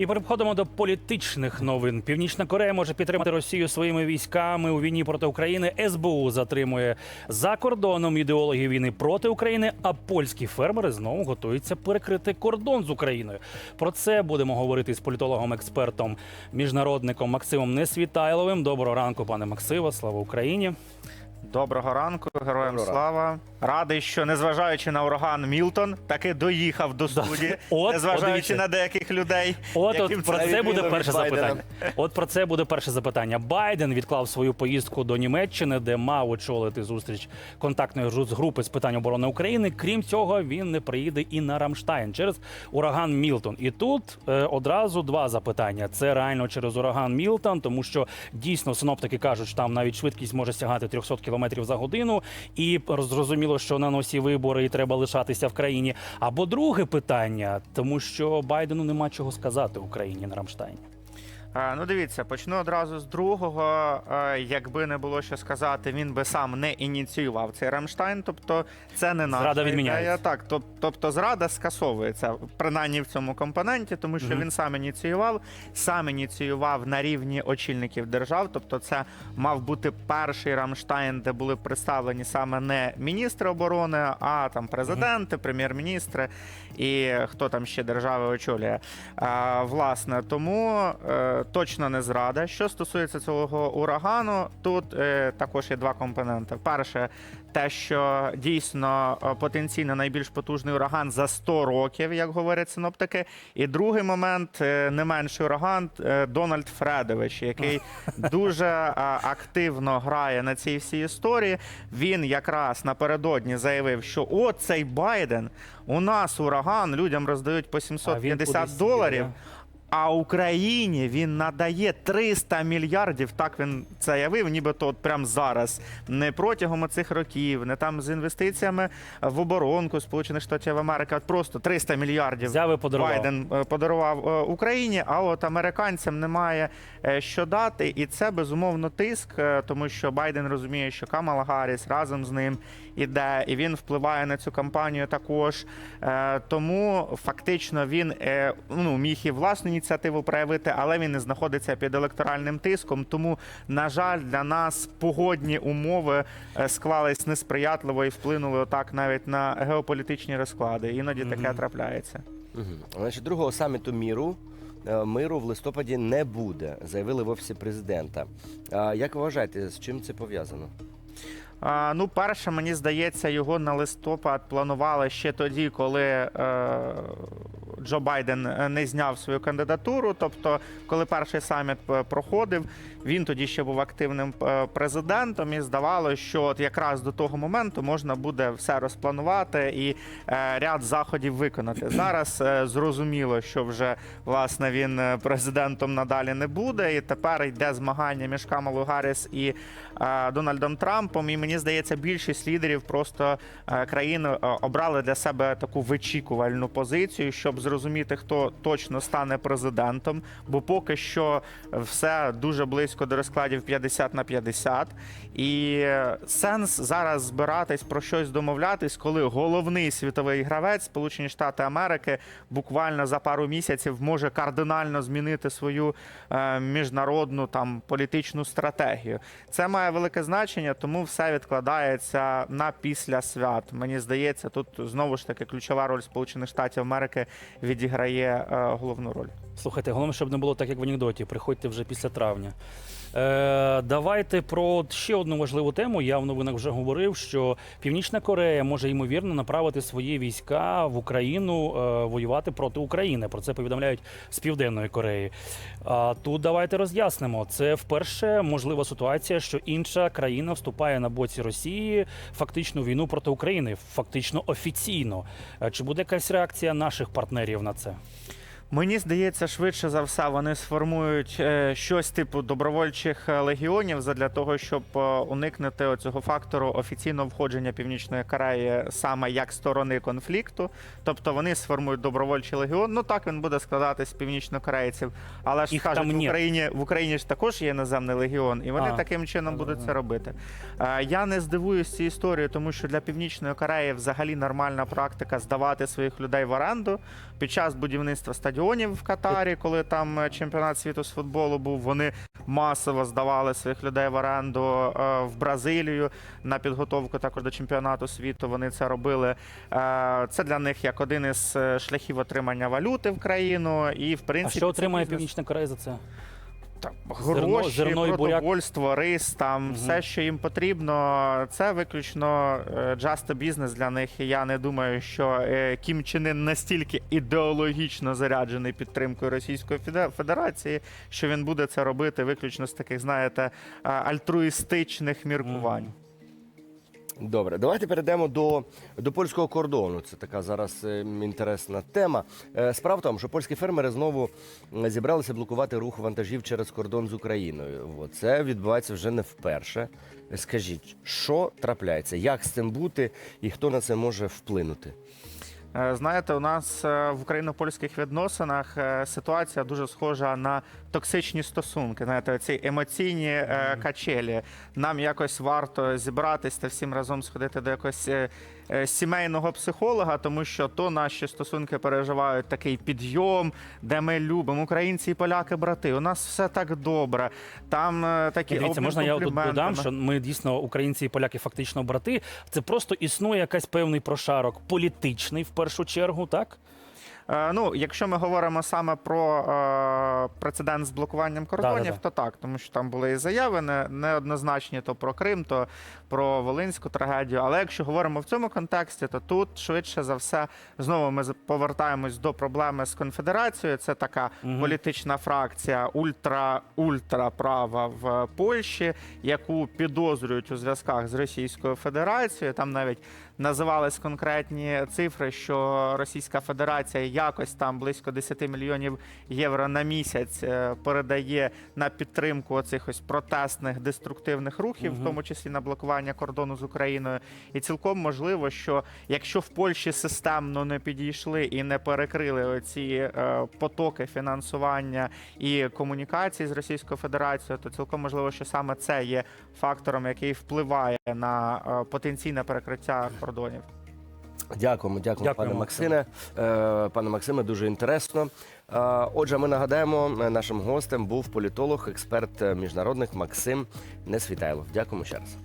І переходимо до політичних новин. Північна Корея може підтримати Росію своїми військами у війні проти України. СБУ затримує за кордоном ідеологів війни проти України. А польські фермери знову готуються перекрити кордон з Україною. Про це будемо говорити з політологом-експертом, міжнародником Максимом Несвітайловим. Доброго ранку, пане Максиво. Слава Україні! Доброго ранку, героям Доброго слава. Радий, що незважаючи на ураган Мілтон, таки доїхав до студії, От, незважаючи подивіться. на деяких людей. От, яким от про це буде відмінно перше від Байдена. запитання. От про це буде перше запитання. Байден відклав свою поїздку до Німеччини, де мав очолити зустріч контактної жу- групи з питань оборони України. Крім цього, він не приїде і на Рамштайн через ураган Мілтон. І тут е, одразу два запитання: це реально через ураган Мілтон, тому що дійсно синоптики кажуть, що там навіть швидкість може сягати 300 км за годину, і зрозуміло, що на носі вибори і треба лишатися в країні. Або друге питання, тому що Байдену нема чого сказати Україні на Рамштайні. А, Ну, дивіться, почну одразу з другого. Е, Якби не було що сказати, він би сам не ініціював цей Рамштайн. Тобто, це не наша Зрада ідея. відміняється. Так, тоб- тобто зрада скасовується принаймні в цьому компоненті, тому що Мгм. він сам ініціював, сам ініціював на рівні очільників держав. Тобто, це мав бути перший Рамштайн, де були представлені саме не міністри оборони, а там президенти, прем'єр-міністри і хто там ще держави очолює. А, власне, тому е, точно не зрада. Що стосується цього урагану, тут е, також є два компоненти. Перше, те, що дійсно е, потенційно найбільш потужний ураган за 100 років, як говорять синоптики. І другий момент, е, не менший ураган, Дональд Фредович, який дуже активно грає на цій всій історії. Він якраз напередодні заявив, що о, цей Байден, у нас ураган, людям роздають по А він 750 кудись доларів. А Україні він надає 300 мільярдів. Так він це явив, нібито от прямо зараз. Не протягом цих років, не там з інвестиціями в оборонку Сполучених Штатів Америки. От просто 300 мільярдів Взяв і подарував. Байден е, подарував е, Україні. А от американцям немає е, що дати, і це безумовно тиск, тому що Байден розуміє, що Камала Гарріс разом з ним іде, і він впливає на цю кампанію також. Тому фактично він ну, міг і власну ініціативу проявити, але він не знаходиться під електоральним тиском. Тому, на жаль, для нас погодні умови е, склались несприятливо і вплинули отак навіть на геополітичні розклади. Іноді таке Мгм. трапляється. Угу. Значить, другого саміту міру е, миру в листопаді не буде, заявили в офісі президента. Як ви вважаєте, з чим це пов'язано? Ну, перше, мені здається, його на листопад планували ще тоді, коли е, Джо Байден е, не зняв свою кандидатуру. Тобто, коли перший саміт е, проходив, він тоді ще був активним е, президентом, і здавалося, що от якраз до того моменту можна буде все розпланувати і ряд заходів виконати. Зараз зрозуміло, що вже власне він президентом надалі не буде, і тепер йде змагання між Камалою Гарріс і Дональдом Трампом. І мені здається, більшість лідерів просто країни е, обрали для себе таку вичікувальну позицію, щоб зрозуміти, хто точно стане президентом. Бо поки що все дуже близько до розкладів 50 на 50. І сенс зараз збиратись про щось домовлятись, коли головний світовий гравець, Сполучені Штати Америки, буквально за пару місяців може кардинально змінити свою е, міжнародну там політичну стратегію. Це має велике значення, тому все відкладається на після свят. Мені здається, тут знову ж таки ключова роль Сполучених Штатів Америки відіграє е, головну роль. Слухайте, головне, щоб не було так, як в анекдоті. Приходьте вже після травня. Е, давайте про ще одну важливу тему. Я в новинах вже говорив, що Північна Корея може ймовірно направити свої війська в Україну е, воювати проти України. Про це повідомляють з Південної Кореї. А тут давайте роз'яснимо. Це вперше можлива ситуація, що інша країна вступає на боці Росії фактично війну проти України, фактично офіційно. Е, Чи буде якась реакція наших партнерів на це? Мені здається, швидше за все вони сформують е, щось типу добровольчих е, легіонів задля того, щоб е, уникнути цього фактору офіційного входження Північної Кореї саме як сторони конфлікту. Тобто вони сформують добровольчий легіон. Ну так він буде складатись з північнокорейців. Але ж Їх кажуть, там в. Україні в Україні ж також є іноземний легіон, і вони А. таким чином будуть це робити. Я не здивуюсь цією історією, тому що для Північної Кореї взагалі нормальна практика здавати своїх людей в оренду під час будівництва стадіону стадіонів в Катарі, коли там е, чемпіонат світу з футболу був. Вони масово здавали своїх людей в оренду е, в Бразилію на підготовку також до чемпіонату світу. Вони це робили. Е, Це для них як один із шляхів отримання валюти в країну. І в А принципі що отримає бізнес. Північна Корея за це? Зерно- гроші, зерно і буряк? продовольство, рис, там Мгм. все, що їм потрібно, це виключно е, just a business для них. І я не думаю, що е, Кім Чен Ін настільки ідеологічно заряджений підтримкою Російської Феде- Федерації, що він буде це робити виключно з таких, знаєте, е, альтруїстичних міркувань. Мгм. Добре, давайте перейдемо до, до польського кордону. Це така зараз е, інтересна тема. Е, Справа в тому, що польські фермери знову зібралися блокувати рух вантажів через кордон з Україною. Це відбувається вже не вперше. Скажіть, що трапляється? Як з цим бути і хто на це може вплинути? Е, Знаєте, у нас е, в україно-польських відносинах е, ситуація дуже схожа на токсичні стосунки. Знаєте, ці емоційні качелі. Нам якось варто зібратися та всім разом сходити до якогось е, сімейного психолога, тому що то наші стосунки переживають такий підйом, де ми любимо. Українці і поляки брати. У нас все так добре. Там е, такі Дивіться, можна я тут додам, що ми дійсно українці і поляки фактично брати. Це просто існує якась певний прошарок політичний в першу чергу, так? Е, Ну, якщо ми говоримо саме про е, прецедент з блокуванням кордонів, Да-да-да. то так, тому що там були і заяви не, неоднозначні то про Крим, то про Волинську трагедію. Але якщо говоримо в цьому контексті, то тут швидше за все знову ми повертаємось до проблеми з конфедерацією. Це така Мгм. політична фракція ультра ультра права в Польщі, яку підозрюють у зв'язках з Російською Федерацією. Там навіть називались конкретні цифри, що Російська Федерація якось там близько 10 мільйонів євро на місяць е, передає на підтримку оцих ось протестних деструктивних рухів, Мгм. в тому числі на блокування кордону з Україною. І цілком можливо, що якщо в Польщі системно не підійшли і не перекрили оці е, потоки фінансування і комунікації з Російською Федерацією, то цілком можливо, що саме це є фактором, який впливає на е, потенційне перекриття кордонів. Дякуємо, дякуємо, Дякуємо, пане Максиме. Е, Пане Максиме, дуже інтересно. Е, Отже, ми нагадаємо, нашим гостем був політолог, експерт е, міжнародних Максим Несвітайлов. Дякуємо ще раз.